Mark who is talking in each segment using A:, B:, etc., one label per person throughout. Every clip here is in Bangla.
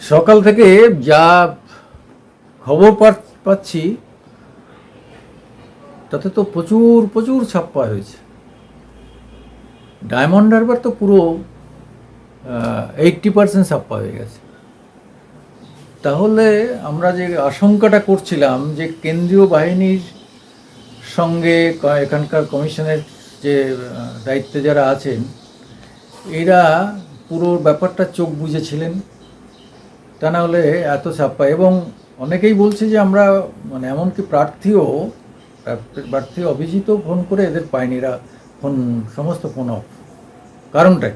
A: সকাল থেকে যা খবর পাচ্ছি, তাতে তো প্রচুর প্রচুর ছাপ্পা হয়েছে। ডায়মন্ড হারবার তো পুরো এইটটি পার্সেন্ট ছাপ্পা হয়ে গেছে। তাহলে আমরা যে আশঙ্কাটা করছিলাম যে কেন্দ্রীয় বাহিনীর সঙ্গে এখানকার কমিশনের যে দায়িত্বে যারা আছেন, এরা পুরো ব্যাপারটা চোখ বুঝেছিলেন তা না হলে এত ছাপ্পা। এবং অনেকেই বলছে যে আমরা মানে এমনকি প্রার্থীও, প্রার্থী- অভিজিতও ফোন করে এদের পায়নি। এরা ফোন, সমস্ত ফোন অফ। কারণটা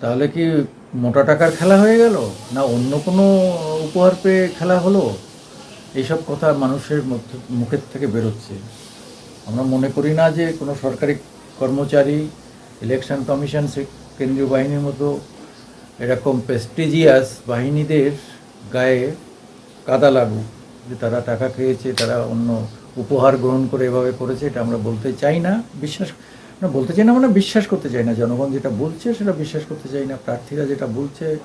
A: তাহলে কি মোটা টাকার খেলা হয়ে গেল? না অন্য কোনো উপহার পেয়ে খেলা হলো? এইসব কথা মানুষের মুখের থেকে বেরোচ্ছে। আমরা মনে করি না যে কোনো সরকারি কর্মচারী, ইলেকশন কমিশন কেন্দ্রীয় বাহিনীর মতো এরকম প্রেস্টিজিয়াস বাহিনীদের গায়ে কাদা লাগুক যে তারা টাকা খেয়েছে, তারা অন্য উপহার গ্রহণ করে এভাবে করেছে, এটা আমরা বলতে চাই না, বিশ্বাস, না, বলতে চাই না মানে বিশ্বাস করতে চাই না। জনগণ যেটা বলছে, সেটা বিশ্বাস করতে চাই না। প্রার্থীরা যেটা বলছে,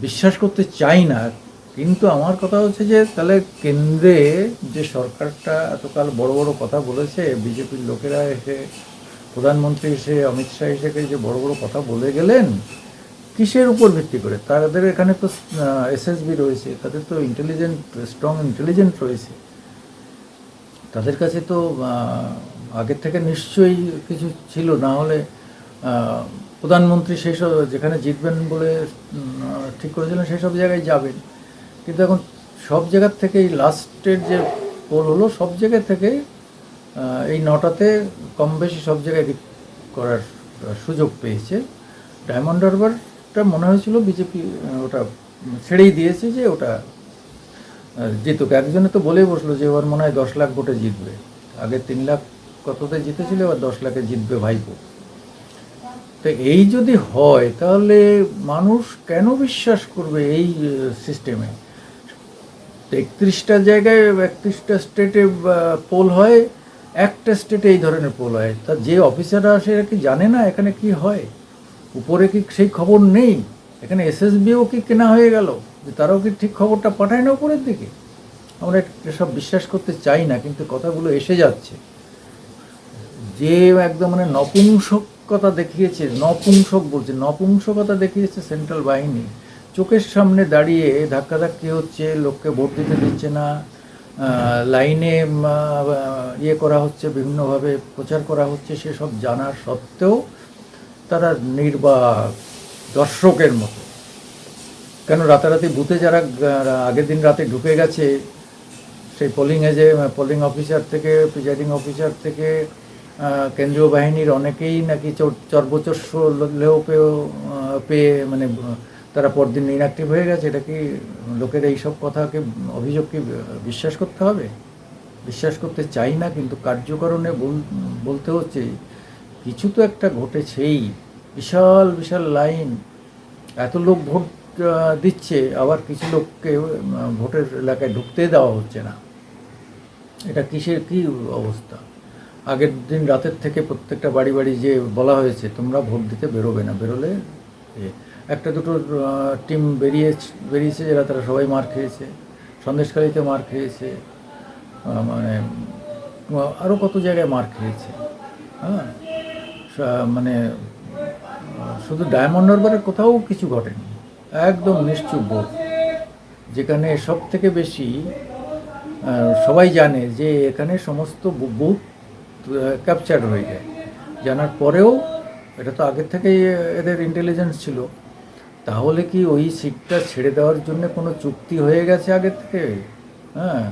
A: বিশ্বাস করতে চাই না। কিন্তু আমার কথা হচ্ছে যে, তাহলে কেন্দ্রে যে সরকারটা এতকাল বড় বড় কথা বলেছে, বিজেপির লোকেরা এসে, প্রধানমন্ত্রী এসে, অমিত শাহ এসে যে বড় বড় কথা বলে গেলেন কিসের উপর ভিত্তি করে? তাদের এখানে তো এসএসবি রয়েছে, তাদের তো ইন্টেলিজেন্ট স্ট্রং ইন্টেলিজেন্ট রয়েছে। তাদের কাছে তো আগের থেকে নিশ্চয়ই কিছু ছিল, না হলে প্রধানমন্ত্রী সেই সব, যেখানে জিতবেন বলে ঠিক করেছিলেন, সেই সব জায়গায় যাবেন। কিন্তু এখন সব জায়গার থেকেই লাস্টের যে পোল হলো, সব জায়গা থেকে এই নটাতে কম বেশি সব জায়গায় করার সুযোগ পেয়েছে। ডায়মন্ড হারবারটা মনে হয়েছিল বিজেপি ওটা ছেড়েই দিয়েছে যে ওটা জিতুক। একজনে তো বলেই বসল যে এবার মনে হয় দশ লাখ ভোটে জিতবে। আগে তিন লাখ কততে জিতেছিল, এবার দশ লাখে জিতবে ভাইপো। তো এই যদি হয়, তাহলে মানুষ কেন বিশ্বাস করবে এই সিস্টেমে একত্রিশটা জায়গায় একত্রিশটা স্টেটে পোল হয়, একটা স্টেটে এই ধরনের পোল হয়। তা যে অফিসাররা এরা কি জানে না এখানে কি হয়? উপরে কি সেই খবর নেই? এখানে এসএসবিও কি কেনা হয়ে গেল? যে তারাও কি ঠিক খবরটা পাঠায় না উপরের দিকে? আমরা এসব বিশ্বাস করতে চাই না, কিন্তু কথাগুলো এসে যাচ্ছে। যে একদম মানে নপুংসকতা দেখিয়েছে, নপুংসক বলছে, নপুংসকতা দেখিয়েছে সেন্ট্রাল বাহিনী। চোখের সামনে দাঁড়িয়ে ধাক্কাধাক্কি হচ্ছে, লোককে ভোট দিতে দিচ্ছে না লাইনে ইয়ে করা হচ্ছে, বিভিন্নভাবে প্রচার করা হচ্ছে, সেসব জানার সত্ত্বেও তারা নির্বাক দর্শকের মতো। কেন রাতারাতি বুথে যারা আগের দিন রাতে ঢুকে গেছে, সেই পোলিংয়ে এজে পোলিং অফিসার থেকে প্রিজাইডিং অফিসার থেকে কেন্দ্রীয় বাহিনীর অনেকেই নাকি চর- চর্বচস্য লেও পেয়েও পেয়ে মানে তারা পরদিন ইনঅ্যাক্টিভ হয়ে গেছে। এটা কি লোকের এইসব কথাকে, অভিযোগ কি বিশ্বাস করতে হবে? বিশ্বাস করতে চাই না, কিন্তু কার্যকরণে বল- বলতে হচ্ছে কিছু তো একটা ঘটেছেই। বিশাল বিশাল লাইন। এত লোক ভোট দিচ্ছে, আবার কিছু লোককে ভোটের এলাকায় ঢুকতে দেওয়া হচ্ছে না। এটা কিসের, কি অবস্থা? আগের দিন রাতের থেকে প্রত্যেকটা বাড়ি বাড়ি যে বলা হয়েছে, তোমরা ভোট দিতে বেরোবে না। বেরোলে একটা দুটো টিম বেরিয়ে বেরিয়েছে যারা তারা সবাই মার খেয়েছে। সন্দেশকারীতে মার খেয়েছে মানে আরও কত জায়গায় মার খেয়েছে। হ্যাঁ? মানে শুধু ডায়মন্ড হারবারের কোথাও কিছু ঘটেনি। একদম নিশ্চুপ ভোট যেখানে সব থেকে বেশি সবাই জানে যে এখানে সমস্ত বুথ ক্যাপচার হয়ে যায়। জানার পরেও, এটা তো আগের থেকেই এদের ইন্টেলিজেন্স ছিল। তাহলে কি ওই সিটটা ছেড়ে দেওয়ার জন্য কোনো চুক্তি হয়ে গেছে আগের থেকে? হ্যাঁ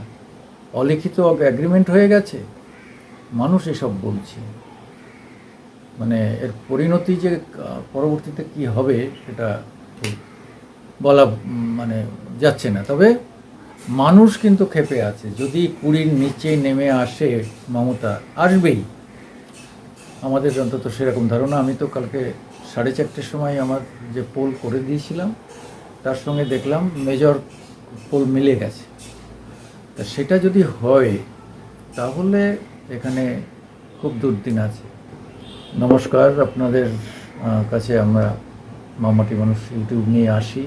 A: অলিখিত অ্যাগ্রিমেন্ট হয়ে গেছে। মানুষ এসব বলছে। মানে এর পরিণতি যে পরবর্তীতে কি হবে সেটা বলা মানে যাচ্ছে না। তবে মানুষ কিন্তু ক্ষেপে আছে। যদি কুড়ির নিচে নেমে আসে মমতা, আসবেই। আমাদের অন্তত সেরকম ধারণা। আমি তো কালকে সাড়ে চারটের সময় আমার যে পোল করে দিয়েছিলাম, তার সঙ্গে দেখলাম মেজর পোল মিলে গেছে। তা সেটা যদি হয়, তাহলে এখানে খুব দুর্দিন আছে। নমস্কার, আপনাদের কাছে আমরা মামাটি মানুষ ইউটিউব নিয়ে আসি।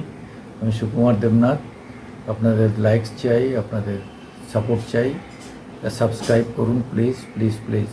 A: আমি সুকুমার দেবনাথ, আপনাদের লাইকস চাই, আপনাদের সাপোর্ট চাই। সাবস্ক্রাইব করুন প্লিজ প্লিজ প্লিজ